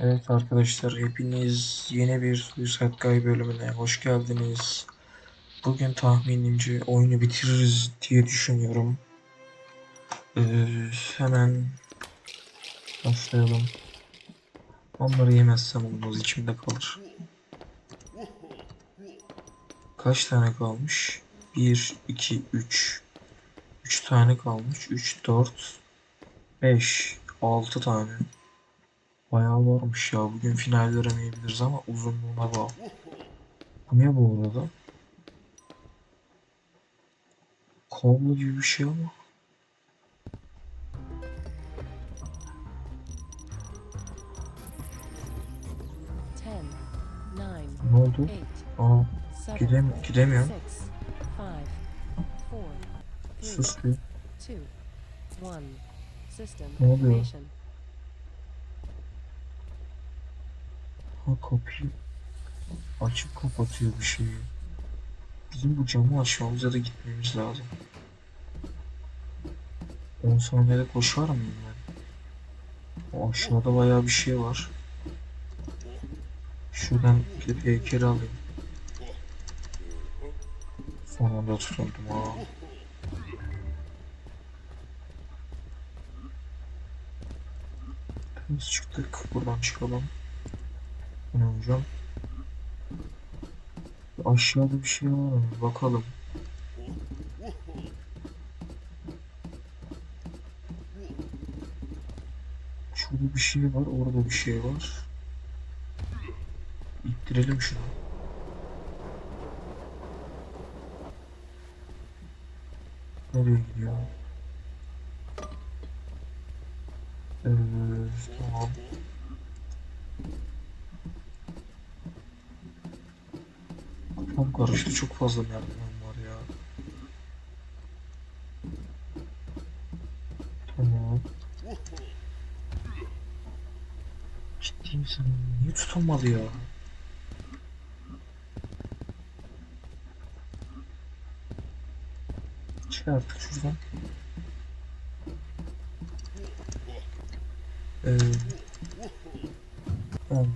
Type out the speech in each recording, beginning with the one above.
Evet arkadaşlar hepiniz yeni bir Suicide Guy bölümüne hoş geldiniz. Bugün tahminimce oyunu bitiririz diye düşünüyorum. Ee, hemen başlayalım. Onları yemezsem olmaz içimde kalır. Kaç tane kalmış? 1, 2, 3. 3 tane kalmış. 3, 4, 5, 6 tane. Bayağı varmış ya. Bugün final veremeyebiliriz ama uzunluğuna bağlı. Bu ne bu arada? Kablo gibi bir şey ama. Ne oldu? Aa, gidem gidemiyorum. Sus bir. Ne oluyor? Ha kapıyı açıp kapatıyor bir şeyi. Bizim bu camı ya da gitmemiz lazım. 10 saniyede koşar mıyım ben? O aşağıda bayağı bir şey var. Şuradan gidip heykeli alayım. Son anda tutundum ha. Biz çıktık. Buradan çıkalım. Hocam? Aşağıda bir şey var mı? Bakalım. Şurada bir şey var, orada bir şey var. İttirelim şunu. Nereye gidiyor? Evet, tamam. Kafam karıştı, çok fazla merdiven var ya. Tamam. Ciddi misin? Niye tutunmadı ya? Çık artık şuradan. Ee, ben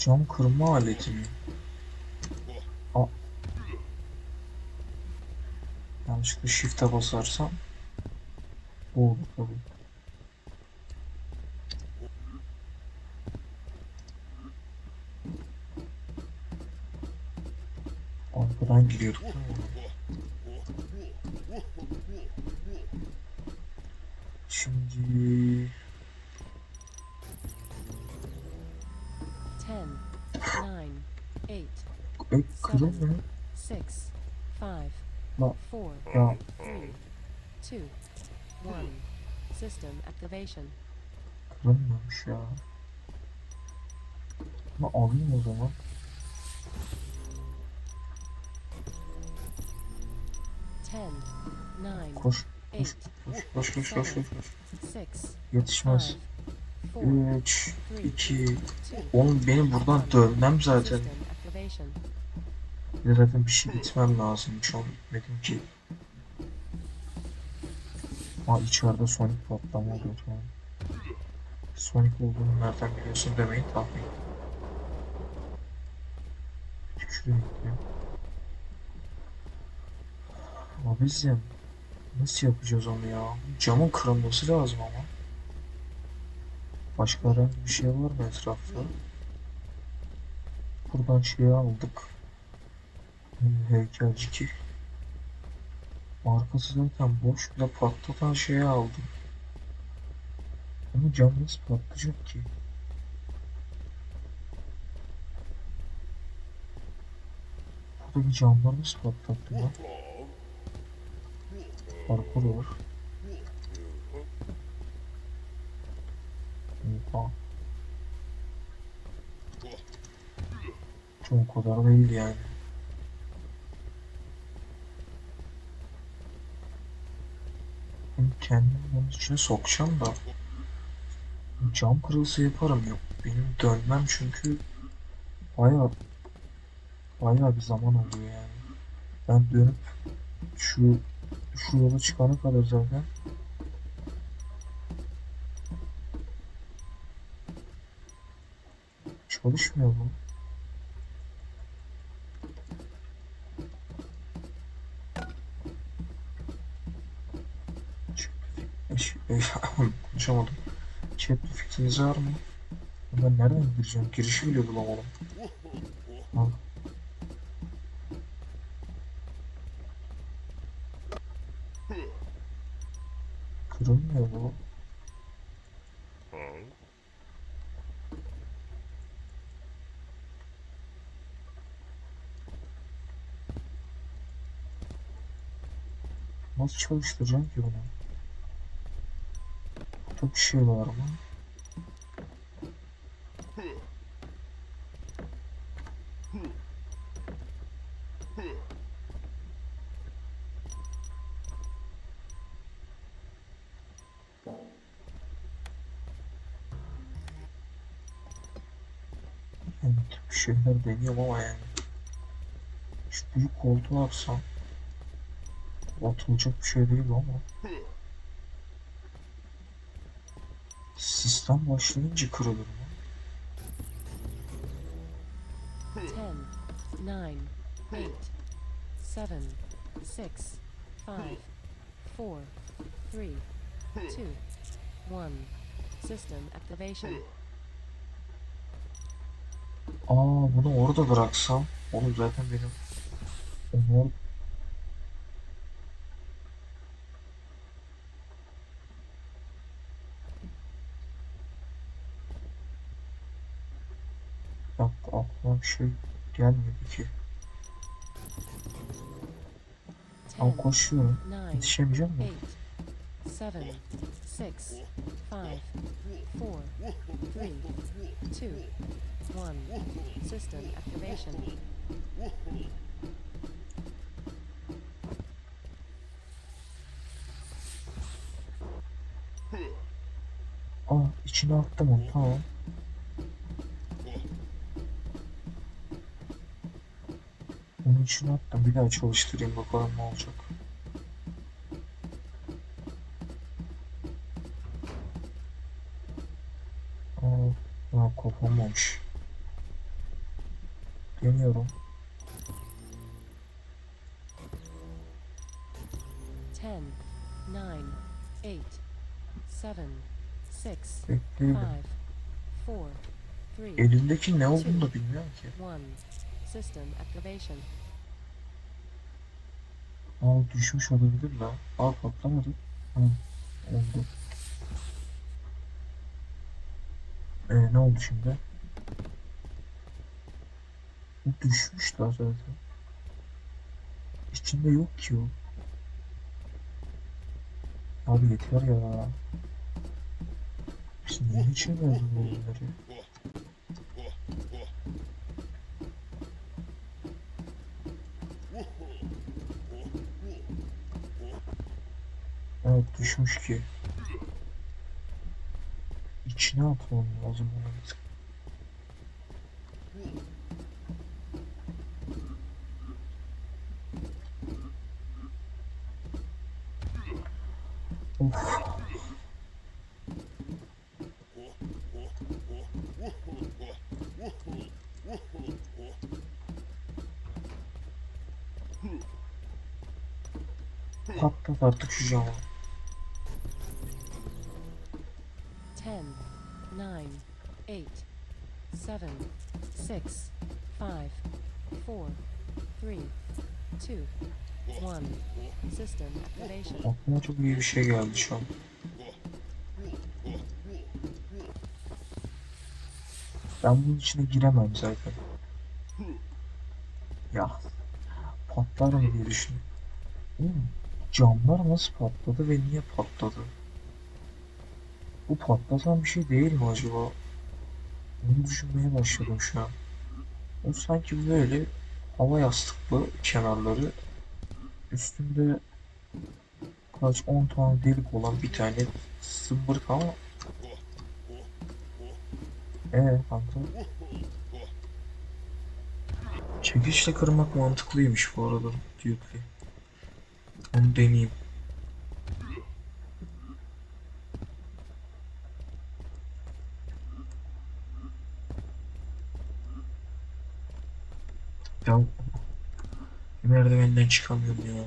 cam kırma aleti mi? Aa. Yanlışlıkla shift'e basarsam bu olur tabii. Arkadan giriyorduk? Şimdi two, one. System activation. kırılmamış ya. Ama alayım o zaman. Ten, nine, Koş, koş, koş, koş, koş, koş. koş. six, Yetişmez. five, four, 3, three, 2, two, Oğlum benim buradan dönmem zaten. Bir de zaten bir şey gitmem lazım. Hiç onu gitmedim ki. Aa içeride Sonic patlama oluyor tamam. Sonic olduğunu nereden biliyorsun demeyin tahmin. Şuraya gidiyor. Ama bizim nasıl yapacağız onu ya? Camın kırılması lazım ama. Başka bir şey var mı etrafta? Buradan şeyi aldık. Hmm, Heykelciki. Arkası zaten boş. Bir de patlatan şeyi aldım. Ama cam nasıl patlayacak ki? Buradaki camları nasıl patlattı lan? Parkur var. Oha. Çok o kadar değil yani. Kendimi bunun içine sokacağım da cam kırılsa yaparım yok. Benim dönmem çünkü Baya baya bir zaman oluyor yani. Ben dönüp şu şu yola çıkana kadar zaten çalışmıyor bu. konuşamadım. Chat fikriniz var mı? Ben nereden gireceğim? Girişi bile bulamadım. Al. Kırılmıyor bu. Nasıl çalıştıracağım ki bunu? Var mı? Yani bir şeyler deniyorum ama yani. Şu büyük koltuğu atsam atılacak bir şey değil ama. Sistem başlayınca kırılır mı? 10, 9, 8, 7, 6, 5, 4, 3, 2, 1. System activation. Aa bunu orada bıraksam oğlum zaten benim onu or- Bak aklıma bir şey gelmedi ki. Ama 10, koşuyorum. 9, Yetişemeyeceğim mi? 8, 7, 6, 5, 4, 3, 2, 1. System activation. Aa içine attım onu tamam. İçine attım. Bir daha çalıştırayım bakalım ne olacak. Aa, aa kopamamış. Deniyorum. 10, 9, 8, 7, 6, Bekleyelim. 5, 4, 3, Elindeki ne olduğunu da bilmiyorum ki. 1. System activation. Aa düşmüş olabilir la. Aa patlamadı. Ha, oldu. Ee, ne oldu şimdi? Bu düşmüş daha zaten. İçinde yok ki o. Abi yeter ya. Biz niye içemiyoruz bu ürünleri? Evet düşmüş ki. İçine atmam lazım onu. Of. Patlat artık şu camı. 6, 5, 4, 3, 2, 1. System activation. Aklıma çok iyi bir şey geldi şu an. Ben bunun içine giremem zaten. Ya patlar mı diye düşündüm. Oğlum, camlar nasıl patladı ve niye patladı? Bu patlatan bir şey değil mi acaba? Bunu düşünmeye başladım şu an. O sanki böyle hava yastıklı kenarları üstünde kaç 10 tane delik olan bir tane zımbırık ama Ee, kanka. 10, 9, 8, 7, 6, 5, 4, 3, 2, Çekiçle kırmak mantıklıymış bu arada Duke'li. Onu deneyeyim. Ya bir merdivenden çıkamıyorum ya.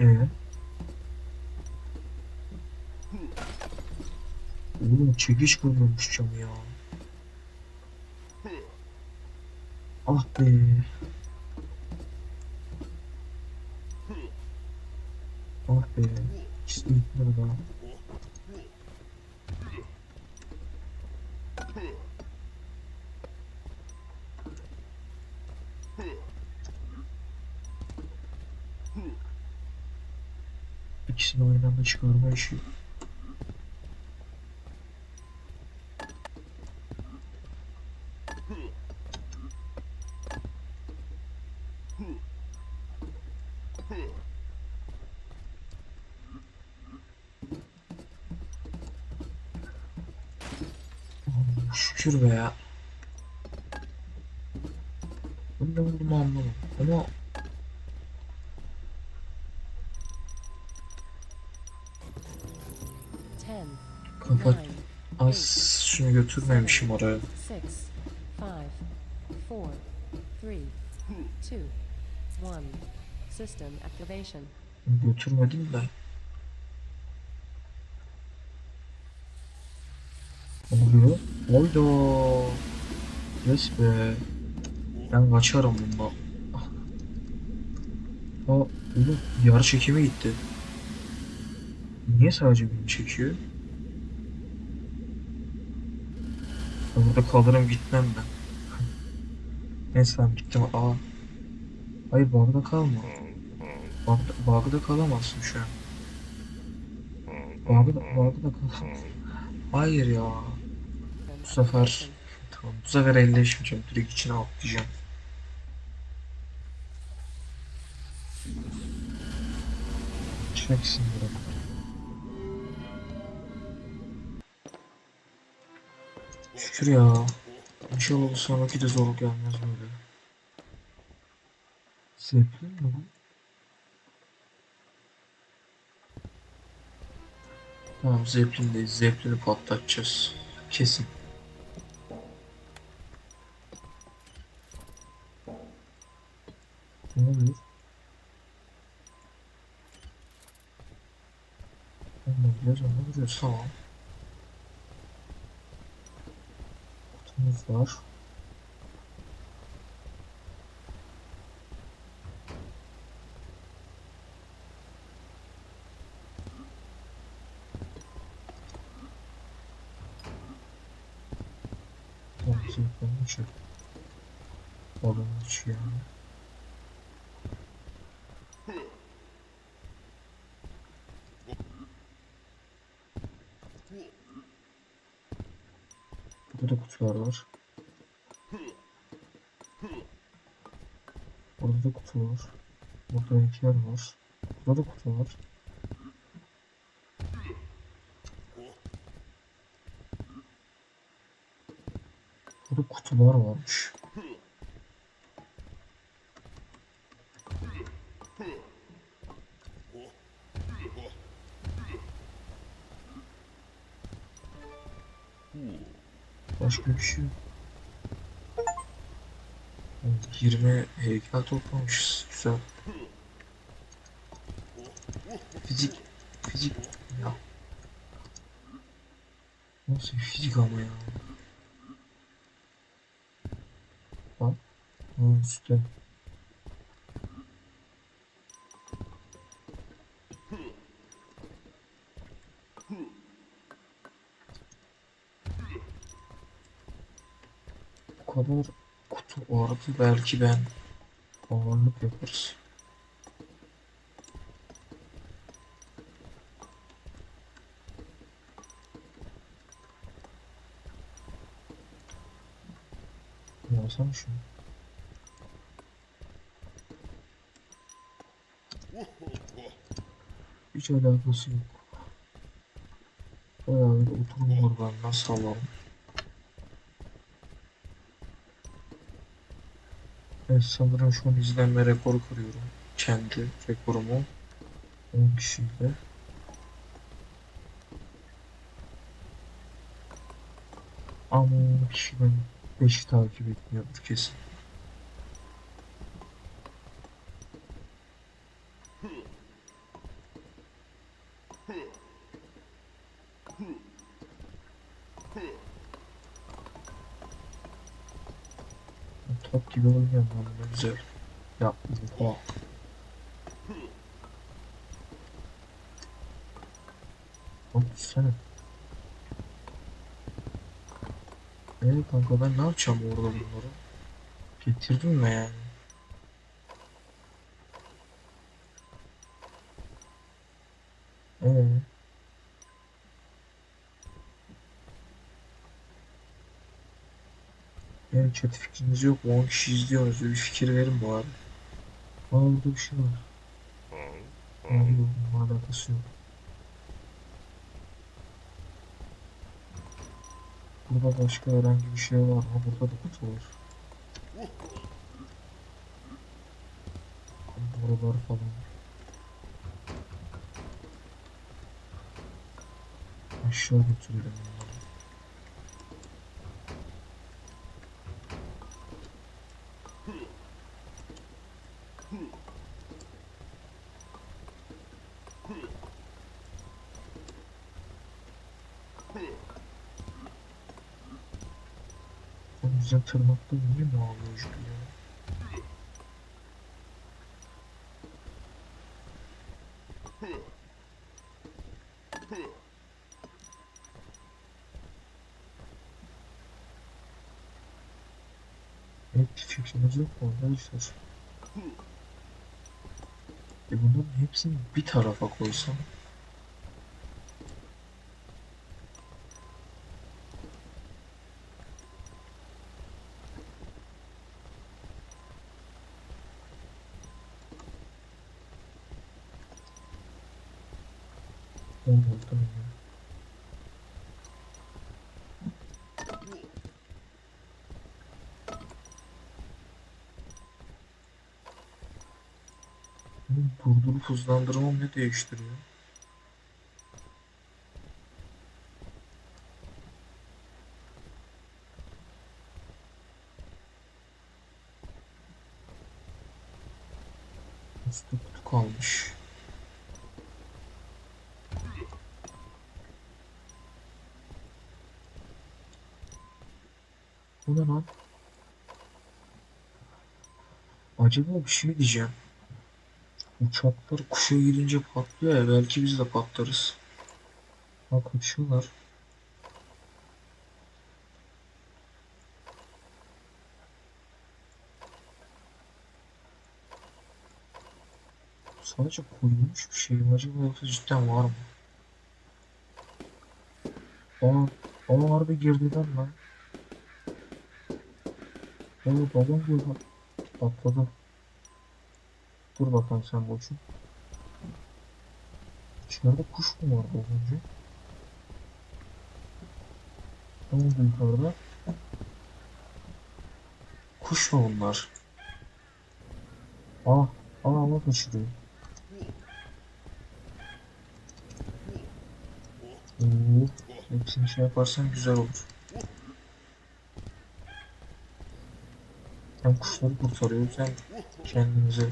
Ee? Oğlum çekiş kırılmış cam ya. Ah be. Ah be. Gitmedi daha. İkisini aynı anda çıkarma işi. Şükür be ya. Ben ne olduğunu anlamadım. Ama kapat. Az şunu götürmemişim oraya. System activation. Götürmedim de. Ne oluyor? Oyda. Yes be. Ben kaçarım bundan. Ah. Aa, oğlum yer çekimi gitti. Niye sadece beni çekiyor? Ben burada kalırım gitmem ben. Neyse ben gittim. Aa. Hayır burada kalma. Bağda, bağda kalamazsın şu an. Bağda, bağda da kal. Hayır ya. Bu sefer tamam. Bu sefer elleşmeyeceğim. Direkt içine atlayacağım. Çeksin burada. Şükür ya. İnşallah bu sonraki de zor gelmez böyle. Zeppelin mi bu? Tamam Zeppelin'deyiz. Zeppelin'i patlatacağız. Kesin. Ne oluyor? Biliyoruz, onu biliyoruz. Tamam. Kutumuz var. Zeppelin'in içi. Balonun içi yani. Burada da kutular var. Burada da kutu var. Burada heykel var. Burada da kutu var. Kutular varmış. Başka bir şey yok. Oğlum, 20 heykel toplamışız. Güzel. Fizik. Fizik. Ya. Nasıl bir fizik ama ya. Bak. Üstte. Bu kadar kutu vardı belki ben ağırlık yaparız. Yapsana şunu. Hiç alakası yok. Bayağı bir oturum var ben nasıl alalım? Evet sanırım şu an izlenme rekoru kırıyorum. Kendi rekorumu. 10 kişiyle. Ama 10 kişiden 5'i takip etmiyordur kesin. Top gibi oynuyorum ben ne güzel. Yaptım. Oha. Oğlum düşsene. Eee kanka ben ne yapacağım orada bunları? Getirdim mi yani? Chat fikriniz yok mu? 10 kişi izliyorsunuz. Bir fikir verin bu arada. Aa burada bir şey var. Aa, yok, bununla alakası yok. Burada başka herhangi bir şey var mı? Burada da kutu var. Buralar falan. Aşağı götürelim bunları. Tırnakta niye uçlu ya? Evet bir fikriniz yok mu arkadaşlar? E bunların hepsini bir tarafa koysam on oldu mu ya? Oğlum Durdurup hızlandırmam ne değiştiriyor? Üstü kutu kalmış. Bu ne lan? Acaba bir şey diyeceğim. Uçaklar kuşa gidince patlıyor ya belki biz de patlarız. Ha kaçıyorlar. Sadece koyulmuş bir şey mi acaba yoksa cidden var mı? Aa, aa harbi girdiler lan. Oo balon gibi patladı. Dur bakalım sen boşun. İçeride kuş mu vardı az önce? Ne oldu yukarıda? Kuş mu bunlar? Aa, aa ama kaçırıyor. Oo, hepsini şey yaparsan güzel olur. Hem kuşları kurtarıyoruz hem kendimize.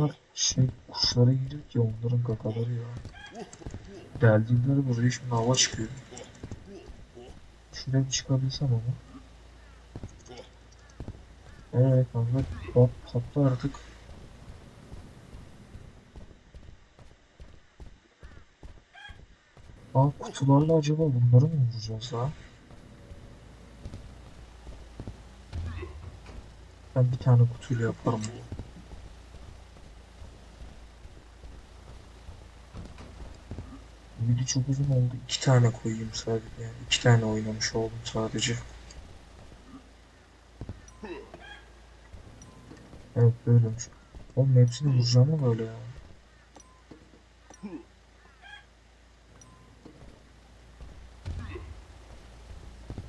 Bunlar şey kuşlara giriyor ki onların kakaları ya. Deldiğinde buraya şimdi hava çıkıyor. Şuraya bir çıkabilsem ama. Evet kanka pat, patla artık. Aa kutularla acaba bunları mı vuracağız daha? Ben bir tane kutuyla yaparım. Video çok uzun oldu. İki tane koyayım sadece. Yani iki tane oynamış oldum sadece. Evet böyleymiş. Oğlum hepsini vuracağım mı böyle ya?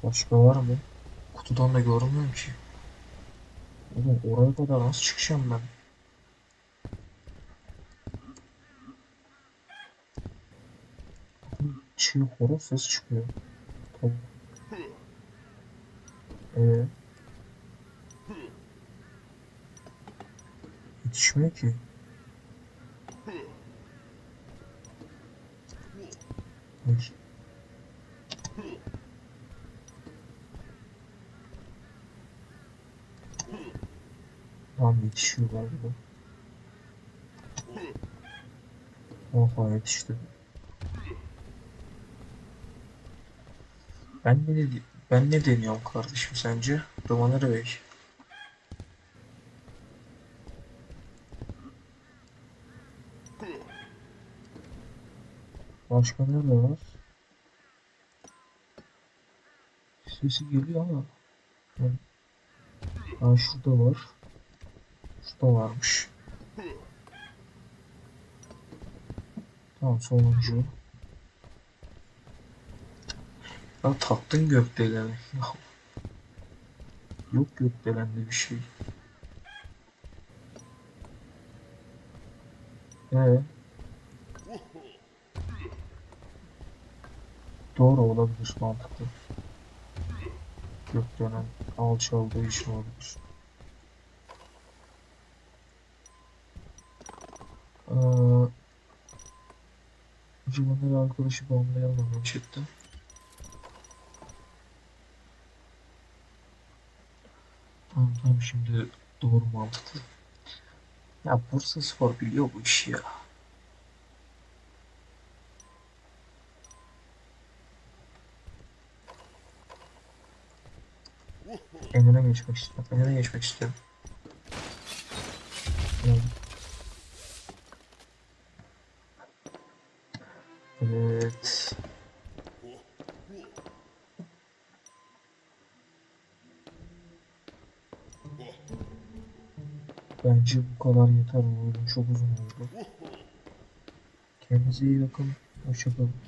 Başka var mı? Kutudan da görmüyorum ki. Oğlum oraya kadar nasıl çıkacağım ben? Çiğ horoz ses çıkıyor. Tamam. Ee? Yetişmiyor ki. Hayır. Tamam yetişiyor galiba. Oha yetişti. Ben ne ben ne deniyorum kardeşim sence? Rımanır Bey. Başka nerede var? Sesi geliyor ama. Ben... Aa şurada var. Şurada varmış. Tamam sonuncu. Ya taktın gökdeleni. Yok gökdelende bir şey. Ee? Doğru olabilir mantıklı. Gökdelen alçaldığı için olabilir. Ee, Civanları arkadaşı banlayalım hemen Tamam tamam şimdi doğru mantıklı. Ya Bursa Spor biliyor bu işi ya. Önüne geçmek istiyorum. Önüne geçmek istiyorum. Evet. Bence bu kadar yeter. Bu oyun çok uzun oldu. Kendinize iyi bakın. Hoşçakalın.